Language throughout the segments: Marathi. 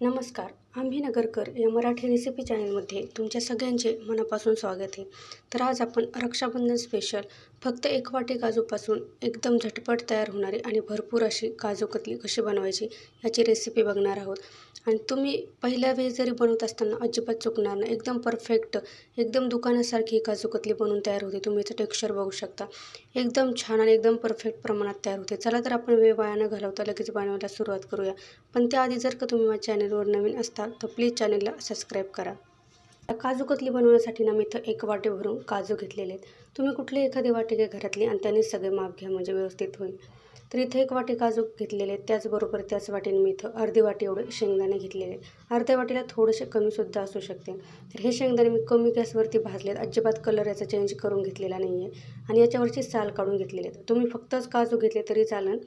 नमस्कार. आम्ही नगरकर या मराठी रेसिपी चॅनलमध्ये तुमच्या सगळ्यांचे मनापासून स्वागत आहे. तर आज आपण रक्षाबंधन स्पेशल फक्त एक वाटी काजूपासून एकदम झटपट तयार होणारी आणि भरपूर अशी काजू कतली कशी बनवायची याची रेसिपी बघणार आहोत. आणि तुम्ही पहिल्या वेळेस जरी बनवत असताना अजिबात चुकणार नाही. एकदम परफेक्ट एकदम दुकानासारखी ही काजू कतली बनवून तयार होते. तुम्ही याचं टेक्स्चर बघू शकता. एकदम छान आणि एकदम परफेक्ट प्रमाणात तयार होते. चला तर आपण वेळ वाया न घालवता लगेच बनवायला सुरुवात करूया. पण त्याआधी जर का तुम्ही माझ्या चॅनलवर नवीन असाल तर प्लीज चॅनलला सबस्क्राईब करा. काजू कतली बनवण्यासाठी ना मी इथं एक वाटी भरून काजू घेतलेले आहेत. तुम्ही कुठली एखादी वाटी घ्या घरातली आणि त्यांनी सगळे माप घ्या म्हणजे व्यवस्थित होईल. तर इथे एक वाटी काजू घेतलेले आहेत. त्याचबरोबर त्याच वाटीने मी इथं अर्धी वाटी एवढे शेंगदाणे घेतलेले आहेत. अर्ध्या वाटीला थोडेसे कमीसुद्धा असू शकते. तर हे शेंगदाणे मी कमी गॅसवरती भाजलेत. अजिबात कलर याचा चेंज करून घेतलेला नाही आहे आणि याच्यावरची साल काढून घेतलेली आहेत. तुम्ही फक्तच काजू घेतले तरी चालेल.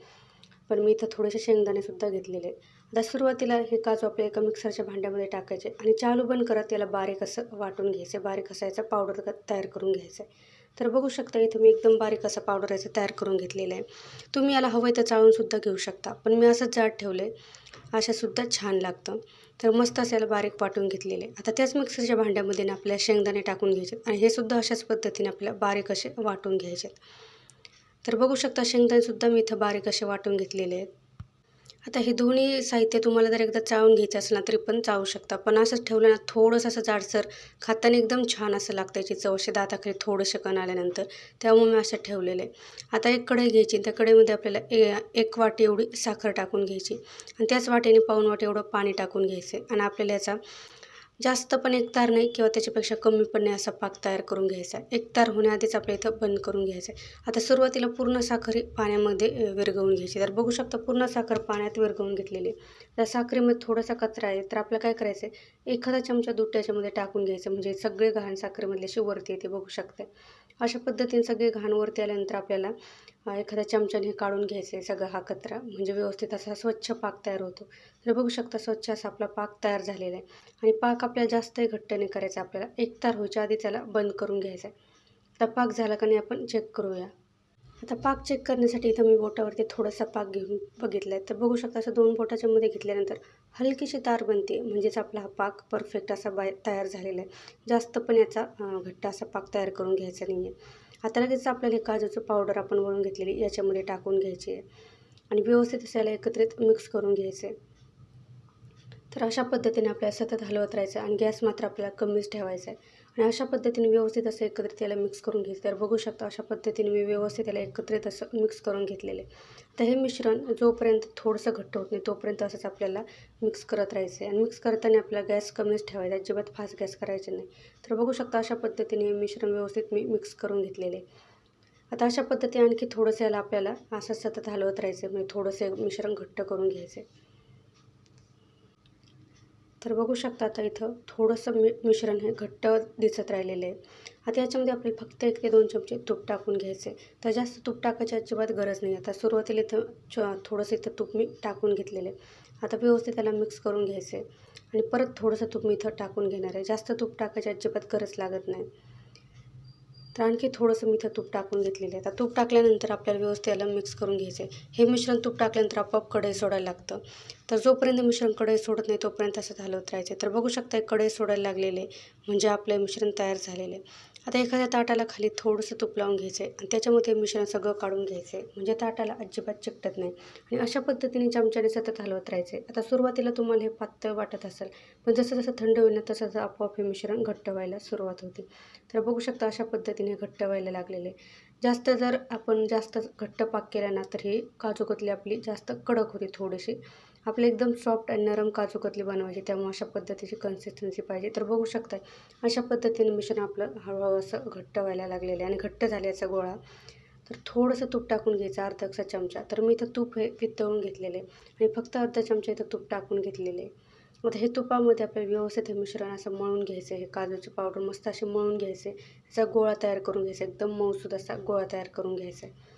पण मी इथं थोडेसे शेंगदाणेसुद्धा घेतलेले आता सुरुवातीला हे काजू आपल्या एका मिक्सरच्या भांड्यामध्ये टाकायचे आणि चालू बंद करत त्याला बारीक असं वाटून घ्यायचं बारीक असा पावडर तयार करून घ्यायचं आहे. तर बघू शकता इथे मी एकदम बारीक असा पावडर याचं तयार करून घेतलेलं आहे. तुम्ही याला हवं तर चाळूनसुद्धा घेऊ शकता पण मी असंच जाड ठेवलं आहे अशासुद्धा छान लागतं. तर मस्त असं याला बारीक वाटून घेतलेले आता त्याच मिक्सरच्या भांड्यामध्ये आपल्याला आपल्या शेंगदाणे टाकून घ्यायचे आणि हे सुद्धा अशाच पद्धतीने आपल्याला बारीक असे वाटून घ्यायचे तर बघू शकता शेंगदाणेसुद्धा मी इथं बारीक असे वाटून घेतलेले आहेत. आता हे दोन्ही साहित्य तुम्हाला जर एकदा चाळून घ्यायचं असेल ना तरी पण चावू शकता. पण असंच ठेवलं ना थोडंसं असं जाडसर खाताना एकदम छान असं लागतं याची चव असे दाताखाली थोडंसं कण आल्यानंतर. त्यामुळे मी असं ठेवलेलं आहे. आता एक कढई घ्यायची त्या कढईमध्ये आपल्याला ए एक वाटी एवढी साखर टाकून घ्यायची. आणि त्याच वाटीने पाऊन वाटी एवढं पाणी टाकून घ्यायचं आणि आपल्याला याचा जास्त पण एकतार नाही किंवा त्याच्यापेक्षा कमी पण नाही असा पाक तयार करून घ्यायचा आहे. एकतार होण्याआधीच आपल्या इथं बंद करून घ्यायचा आहे. आता सुरुवातीला पूर्ण साखर पाण्यामध्ये विरघळून घ्यायची. तर बघू शकता पूर्ण साखर पाण्यात विरघळून घेतलेली त्या साखरेमध्ये थोडासा कचरा आहे तर आपल्याला काय करायचं आहे? एखादा चमचा दूध त्याच्यामध्ये टाकून घ्यायचं म्हणजे सगळे घाण साखरेमधले अशी वरती येते बघू शकते अशा पद्धतीने सगळे घाण वरती आल्यानंतर आपल्याला एखाद्या चमच्याने काढून घ्यायचं आहे सगळा हा कचरा. म्हणजे व्यवस्थित असा स्वच्छ पाक तयार होतो. तर बघू शकता स्वच्छ असा आपला पाक तयार झालेला आहे. आणि पाक आपल्याला जास्तही घट्ट नाही करायचा आपल्याला. एक तार व्हायच्या आधी त्याला बंद करून घ्यायचा आहे आता पाक झाला का नाही आपण चेक करूया. आता पाक चेक करण्यासाठी इथं मी बोटावरती थोडासा पाक घेऊन बघितला आहे तर बघू शकता असं दोन बोटाच्या मध्ये घेतल्यानंतर हलकीशी तार बनते. म्हणजेच आपला हा पाक परफेक्ट असा बाय तयार झालेला आहे. जास्त पण याचा घट्ट असा पाक तयार करून घ्यायचा नाही आहे आता लगेच आपल्याला काजूचं पावडर आपण वळून घेतलेली याच्यामध्ये टाकून घ्यायची आहे. आणि व्यवस्थित असायला एकत्रित मिक्स करून घ्यायचं आहे तर अशा पद्धतीने आपल्याला सतत हलवत राहायचं आणि गॅस मात्र आपल्याला कमीच ठेवायचा आहे. आणि अशा पद्धतीने व्यवस्थित असं एकत्रित त्याला मिक्स करून घ्यायचं तर बघू शकता अशा पद्धतीने मी व्यवस्थित त्याला एकत्रित असं मिक्स करून घेतलेले तर हे मिश्रण जोपर्यंत थोडंसं घट्ट होत नाही तोपर्यंत असंच आपल्याला मिक्स करत राहायचं आहे. आणि मिक्स करताना आपल्याला गॅस कमीच ठेवायचा अजिबात फास्ट गॅस करायचे नाही. तर बघू शकता अशा पद्धतीने हे मिश्रण व्यवस्थित मी मिक्स करून घेतलेले आता अशा पद्धतीने आणखी थोडंसं याला आपल्याला असं सतत हलवत राहायचं म्हणजे थोडंसं मिश्रण घट्ट करून घ्यायचं आहे. तर बघू शकता आता इथं थोडंसं मि मिश्रण हे घट्ट दिसत राहिलेलं आहे. आता याच्यामध्ये आपल्याला फक्त एक ते दोन चमचे तूप टाकून घ्यायचे. तर जास्त तूप टाकायची अजिबात गरज नाही. आता सुरुवातीला इथं च थोडंसं इथं तूप मी टाकून घेतलेलं आहे. आता व्यवस्थित त्याला मिक्स करून घ्यायचं आणि परत थोडंसं तूप मी इथं टाकून घेणार आहे. जास्त तूप टाकायची अजिबात गरज लागत नाही. तर आणखी थोडंसं मी इथं तूप टाकून घेतलेलं आहे. आता तूप टाकल्यानंतर आपल्याला व्यवस्थित याला मिक्स करून घ्यायचं आहे हे मिश्रण तूप टाकल्यानंतर आपोआप कढई सोडायला लागतं. तर जोपर्यंत मिश्रण कढई सोडत नाही तोपर्यंत असं हलवत राहायचं तर बघू शकता कढई सोडायला लागलेले म्हणजे आपलं मिश्रण तयार झालेलं आहे. आता एखाद्या ताटाला खाली थोडंसं तूप लावून घ्यायचं आहे आणि त्याच्यामध्ये मिश्रण सगळं काढून घ्यायचं आहे म्हणजे ताटाला अजिबात चिकटत नाही. आणि अशा पद्धतीने चमच्याने सतत हलवत राहायचे आता सुरुवातीला तुम्हाला हे पातळ वाटत असेल पण जसं जसं थंड होईल ना तसं तसं आपोआप हे मिश्रण घट्ट व्हायला सुरुवात होते. तर बघू शकता अशा पद्धतीने घट्ट व्हायला लागलेले जास्त जर आपण जास्त घट्ट पाक केला ना तर ही काजूकतली आपली जास्त कडक होती थोडीशी. आपले एकदम सॉफ्ट आणि नरम काजूकतली बनवायची त्यामुळे अशा पद्धतीची कन्सिस्टन्सी पाहिजे. तर बघू शकता अशा पद्धतीने मिश्रण आपलं हळूहळू असं घट्ट व्हायला लागलेलं आहे आणि घट्ट झाल्याचा गोळा. तर थोडंसं तूप टाकून घ्यायचं अर्धा चमचा. तर मी इथं तूप हे वितळून घेतलेलं आहे आणि फक्त अर्धा चमचा इथं तूप टाकून घेतलेले मग हे तुपामध्ये आपल्याला व्यवस्थित हे मिश्रण असं मळून घ्यायचं हे काजूची पावडर मस्त असे मळून घ्यायचे असा गोळा तयार करून घ्यायचा एकदम मऊसूद असा गोळा तयार करून घ्यायचा. आहे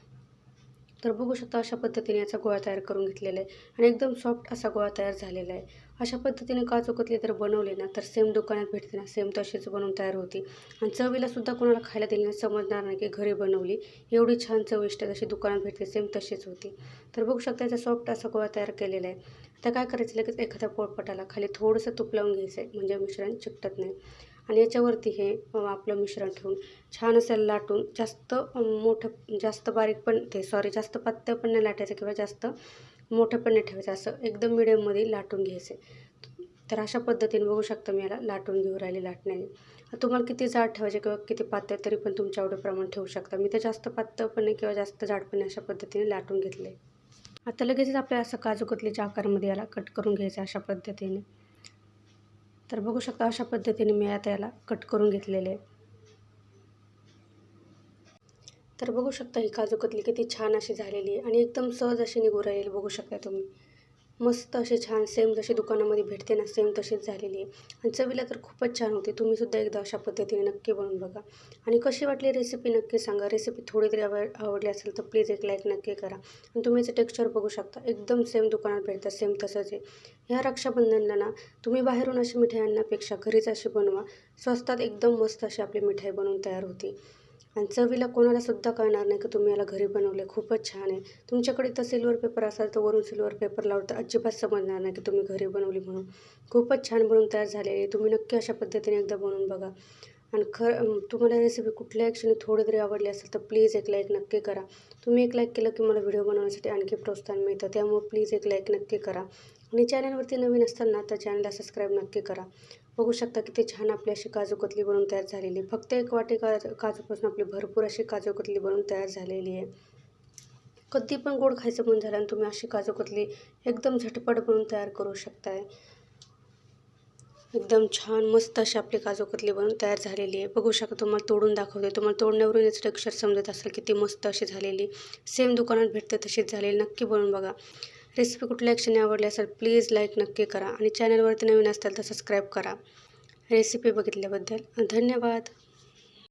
तर बघू शकता अशा पद्धतीने याचा गोळा तयार करून घेतलेला आहे आणि एकदम सॉफ्ट असा गोळा तयार झालेला आहे. अशा पद्धतीने काजू कतली जर बनवले ना तर सेम दुकानात भेटते ना सेम तशीच बनवून तयार होती. आणि चवीलासुद्धा कोणाला खायला दिली नाही समजणार नाही की घरी बनवली. एवढी छान चविष्ट जशी दुकानात भेटते सेम तशीच होती. तर बघू शकता याचा सॉफ्ट असा गोळा तयार केलेला आहे. आता काय करायचं लगेच एखाद्या पोळपटाला खाली थोडंसं तूप लावून घ्यायचं आहे. म्हणजे मिश्रण चिकटत नाही. आणि याच्यावरती हे आपलं मिश्रण ठेवून छान असं लाटून जास्त मोठं जास्त बारीक पण ते सॉरी जास्त पातळ पण नाही लाटायचं किंवा जास्त मोठं पण नाही ठेवायचं. असं एकदम मिडियममध्ये लाटून घ्यायचं. तर अशा पद्धतीने बघू शकता मी याला लाटून घेऊ राहिले लाटण्याने. तुम्हाला किती जाड ठेवायचे किंवा किती पातळ तरी पण तुमच्या आवडीप्रमाणे ठेवू शकता. मी तर जास्त पातळ पण नाही किंवा जास्त जाड पण अशा पद्धतीने लाटून घेतले. आता लगेचच आपल्याला असं काजूकतलीच्या आकारामध्ये याला कट करून घ्यायचं अशा पद्धतीने. तर बघू शकता अशा पद्धतीने मी आता याला कट करून घेतलेले आहे. तर बघू शकता ही काजू कतली किती छान अशी झालेली आहे आणि एकदम सहज अशी निघू राहील बघू शकता तुम्ही. मस्त असे छान सेम जशी दुकानामध्ये भेटते ना सेम तशीच झालेली आहे. आणि चवीला तर खूपच छान होते. तुम्हीसुद्धा एकदा अशा पद्धतीने नक्की बनवून बघा. आणि कशी वाटली रेसिपी नक्की सांगा. रेसिपी थोडी तरी आवड आवडली असेल तर प्लीज एक लाईक नक्की करा. आणि तुम्ही याचं टेक्स्चर बघू शकता. एकदम सेम दुकानात भेटतं सेम तसंच आहे. ह्या रक्षाबंधनला ना तुम्ही बाहेरून अशी मिठाई आणण्यापेक्षा घरीच अशी बनवा. स्वस्तात एकदम मस्त अशी आपली मिठाई बनवून तयार होती. आणि चवीला कोणाला सुद्धा कळणार नाही की तुम्ही याला घरी बनवले खूपच छान आहे. तुमच्याकडे तर सिल्वर पेपर असाल तर वरून सिल्वर पेपर लावलं तर अजिबात समजणार नाही की तुम्ही घरी बनवली म्हणून. खूपच छान बनवून तयार झालेली आहे. तुम्ही नक्की अशा पद्धतीने एकदा बनवून बघा. आणि खरं तुम्हाला रेसिपी कुठल्या क्षणी थोडी तरी आवडली असेल तर प्लीज एक लाईक नक्की करा. तुम्ही एक लाईक केलं की मला व्हिडिओ बनवण्यासाठी आणखी प्रोत्साहन मिळतं. त्यामुळे प्लीज एक लाईक नक्की करा. आणि चॅनलवरती नवीन असताना तर चॅनलला सबस्क्राईब नक्की करा. बघू शकता किती छान आपली अशी काजू कतली बनवून तयार झालेली फक्त एक वाटी का काजूपासून आपली भरपूर अशी काजू कतली बनवून तयार झालेली आहे. कधी पण गोड खायचं मन झालं आणि तुम्ही अशी काजू कतली एकदम झटपट बनवून तयार करू शकताय. एकदम छान मस्त अशी आपली काजू कतली बनवून तयार झालेली आहे. बघू शकता तुम्हाला तोडून दाखवते. तुम्हाला तोडण्यावरून याचं टेक्स्चर समजत असेल किती मस्त अशी झालेली. सेम दुकानात भेटते तशीच झालेली. नक्की बनवून बघा. रेसिपी कुठल्या क्षणी आवडली असेल प्लीज लाईक नक्की करा. आणि चॅनलवरती नवीन असाल तर सबस्क्राईब करा. रेसिपी बघितल्याबद्दल धन्यवाद.